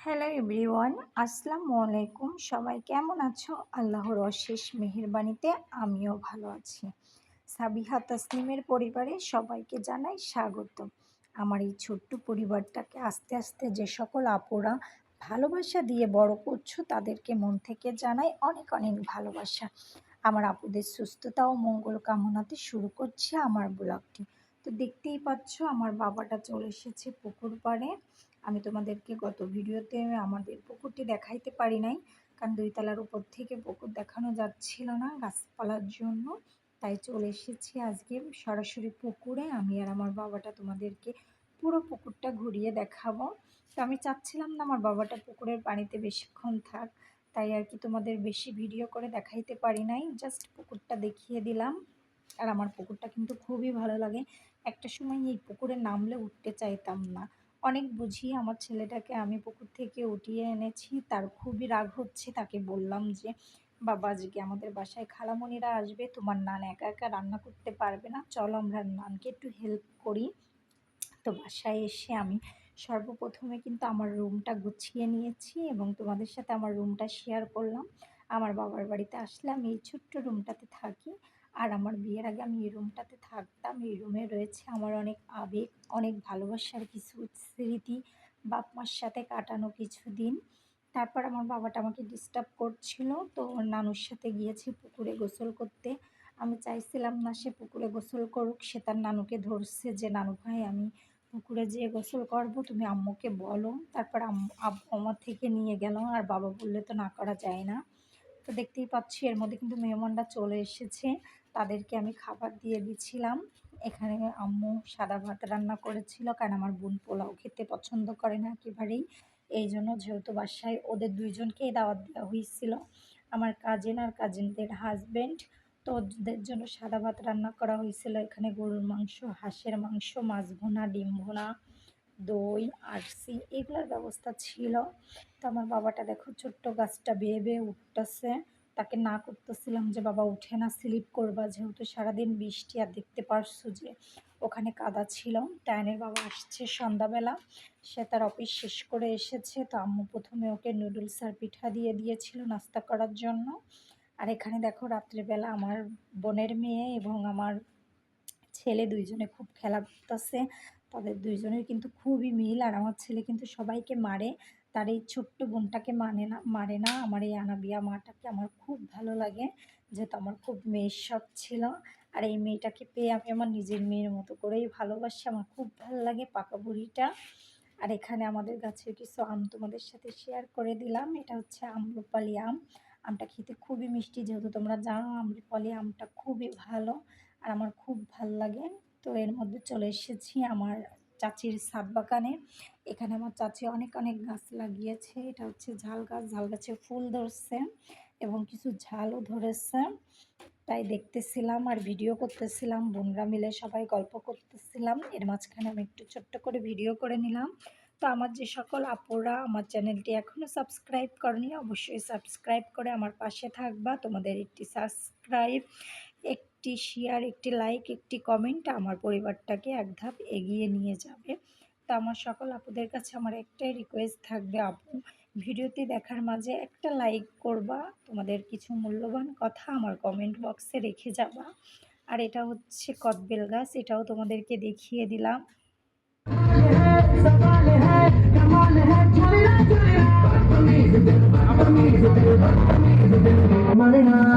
Hello everyone আসসালামু আলাইকুম। সবাই কেমন আছো? আল্লাহর অশেষ মেহেরবানিতে আমিও ভালো আছি। সাবিহা তাসলিমের পরিবারে সবাইকে জানাই স্বাগত। আমার এই ছোট্ট পরিবারটাকে আস্তে আস্তে যে সকল আপুরা ভালোবাসা দিয়ে বড় করছ, তাদেরকে মন থেকে জানাই অনেক অনেক ভালোবাসা। আমার আপুদের সুস্থতা ও মঙ্গল কামনাতে শুরু করছি আমার ব্লগটি। তো দেখতেই পাচ্ছ আমার বাবাটা চলে এসেছে পুকুর পাড়ে আমি তোমাদেরকে গত ভিডিওতে আমাদের পুকুরটি দেখাইতে পারি নাই, কারণ দুই তলার উপর থেকে পুকুর দেখানো যাচ্ছিল না গাছপালার জন্য। তাই চলে এসেছি আজকে সরাসরি পুকুরে। আমি আর আমার বাবাটা তোমাদেরকে পুরো পুকুরটা ঘুরিয়ে দেখাবো। তো আমি চাচ্ছিলাম না আমার বাবাটা পুকুরের পানিতে বেশিক্ষণ থাক, তাই আর কি তোমাদের বেশি ভিডিও করে দেখাইতে পারি নাই, জাস্ট পুকুরটা দেখিয়ে দিলাম। আর আমার পুকুরটা কিন্তু খুবই ভালো লাগে। একটা সময় এই পুকুরে নামলে উঠতে চাইতাম না। অনেক বুঝিয়ে আমার ছেলেটাকে আমি পুকুর থেকে উঠিয়ে এনেছি, তার খুবই রাগ হচ্ছে, তাকে বললাম যে, বাবা, আজকে আমাদের বাসায় খালামণিরা আসবে, তোমার নান একা একা রান্না করতে পারবে না, চলো আমরা নানকে একটু হেল্প করি। তো বাসায় এসে আমি সর্বপ্রথমে কিন্তু আমার রুমটা গুছিয়ে নিয়েছি এবং তোমাদের সাথে আমার রুমটা শেয়ার করলাম। আমার বাবার বাড়িতে আসলে আমি এই ছোট্ট রুমটাতে থাকি। আর আমার বিয়ের আগে আমি এই রুমটাতে থাকতাম। এই রুমে রয়েছে আমার অনেক আবেগ, অনেক ভালোবাসার কিছু স্মৃতি, বাপ মার সাথে কাটানো কিছু দিন। তারপর আমার বাবাটা আমাকে ডিস্টার্ব করছিল, তো ওর নানুর সাথে গিয়েছে পুকুরে গোসল করতে। আমি চাইছিলাম না সে পুকুরে গোসল করুক, সে তার নানুকে ধরছে যে, নানু ভাই, আমি পুকুরে যেয়ে গোসল করব, তুমি আম্মুকে বলো। তারপর আম্মু আমার থেকে নিয়ে গেল, আর বাবা বললে, তো না করা যায় না। তো দেখতেই পাচ্ছি এর মধ্যে কিন্তু মেহমানরা চলে এসেছে। তাদেরকে আমি খাবার দিয়ে দিচ্ছিলাম এখানে আম্মু সাদা ভাত রান্না করেছিল, কারণ আমার বোন পোলাও খেতে পছন্দ করে না একেবারেই। এই জন্য যেহেতু বাসায় ওদের দুইজনকেই দাওয়াত দেওয়া হয়েছিল। আমার কাজিন আর কাজিনদের হাজব্যান্ড তো ওদের জন্য সাদা ভাত রান্না করা হয়েছিল। এখানে গরুর মাংস, হাঁসের মাংস, মাছ ভোনা, ডিম ভোনা, দই, আরসি, এগুলোর ব্যবস্থা ছিল। তো আমার বাবাটা দেখো ছোট্ট গাছটা বেয়ে বেয়ে উঠতেছে। তাকে না করতেছিলাম যে, বাবা, উঠে না স্লিপ করবা। যেহেতু সারাদিন বৃষ্টি আর দেখতে পারছ যে, ওখানে কাদা ছিল। টায়নের বাবা আসছে সন্ধ্যাবেলা। সে তার অফিস শেষ করে এসেছে। তো আম্মু প্রথমে ওকে নুডলস আর পিঠা দিয়ে দিয়েছিল নাস্তা করার জন্য। আর এখানে দেখো, রাত্রেবেলা আমার বোনের মেয়ে এবং আমার ছেলে দুইজনে খুব খেলা করতেছে তাদের দুইজনের কিন্তু খুবই মিল। আর আমার ছেলে কিন্তু সবাইকে মারে। তার এই ছোট্ট বোনটাকে মানে না, মারে না। আমার এই আনাবিয়া মাটাকে আমার খুব ভালো লাগে। যেহেতু আমার খুব মেয়ের শখ ছিল। আর এই মেয়েটাকে পেয়ে আমি আমার নিজের মেয়ের মতো করেই ভালোবাসি। আমার খুব ভালো লাগে পাকা বুড়িটা। আর এখানে আমাদের গাছের কিছু আম তোমাদের সাথে শেয়ার করে দিলাম। এটা হচ্ছে আম্রপালি আম। আমটা খেতে খুবই মিষ্টি। যেহেতু তোমরা জানো, আম্রপালি আমটা খুবই ভালো। আর আমার খুব ভালো লাগে। তো এর মধ্যে চলে এসেছি আমার চাচির ছাদ বাগানে। এখানে আমার চাচি অনেক অনেক গাছ লাগিয়েছে। এটা হচ্ছে ঝাল গাছ। ঝাল গাছে ফুল ধরছে এবং কিছু ঝালও ধরেছে। তাই দেখতেছিলাম আর ভিডিও করতেছিলাম। বোনরা মিলে সবাই গল্প করতেছিলাম। এর মাঝখানে আমি একটু ছোট্ট করে ভিডিও করে নিলাম। তো আমার যে সকল আপুরা আমার চ্যানেলটি এখনও সাবস্ক্রাইব করেনি, অবশ্যই সাবস্ক্রাইব করে আমার পাশে থাকবা। তোমাদের একটি সাবস্ক্রাইব একটি শেয়ার একটি লাইক একটি কমেন্ট আমার পরিবারটাকে এক ধাপ এগিয়ে নিয়ে যাবে। তো আমার সকল আপুদের কাছে আমার একটাই রিকোয়েস্ট থাকবে, আপু, ভিডিওটি দেখার মাঝে একটা লাইক করবা, তোমাদের কিছু মূল্যবান কথা আমার কমেন্ট বক্সে রেখে যাবা। আর এটা হচ্ছে কদবেল গাছ, এটাও তোমাদেরকে দেখিয়ে দিলাম। হ্যাঁ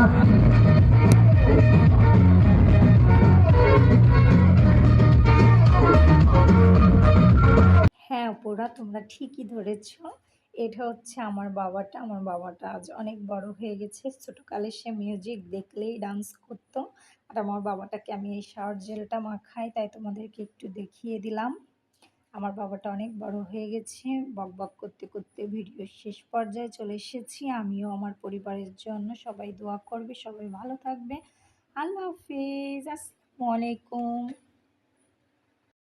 তোমরা ঠিকই ধরেছ। এটা হচ্ছে আমার বাবাটা। আমার বাবাটা আজ অনেক বড় হয়ে গেছে। ছোটোকালে সে মিউজিক দেখলেই ডান্স করতো। আর আমার বাবাটাকে আমি এই শাওয়ার জেলটা মাখাই, তাই তোমাদেরকে একটু দেখিয়ে দিলাম। আমার বাবাটা অনেক বড় হয়ে গেছে। বক বক করতে করতে ভিডিও শেষ পর্যায়ে চলে এসেছি। আমিও আমার পরিবারের জন্য সবাই দোয়া করবে, সবাই ভালো থাকবে। আল্লাহ হাফিজ। আসসালামু আলাইকুম।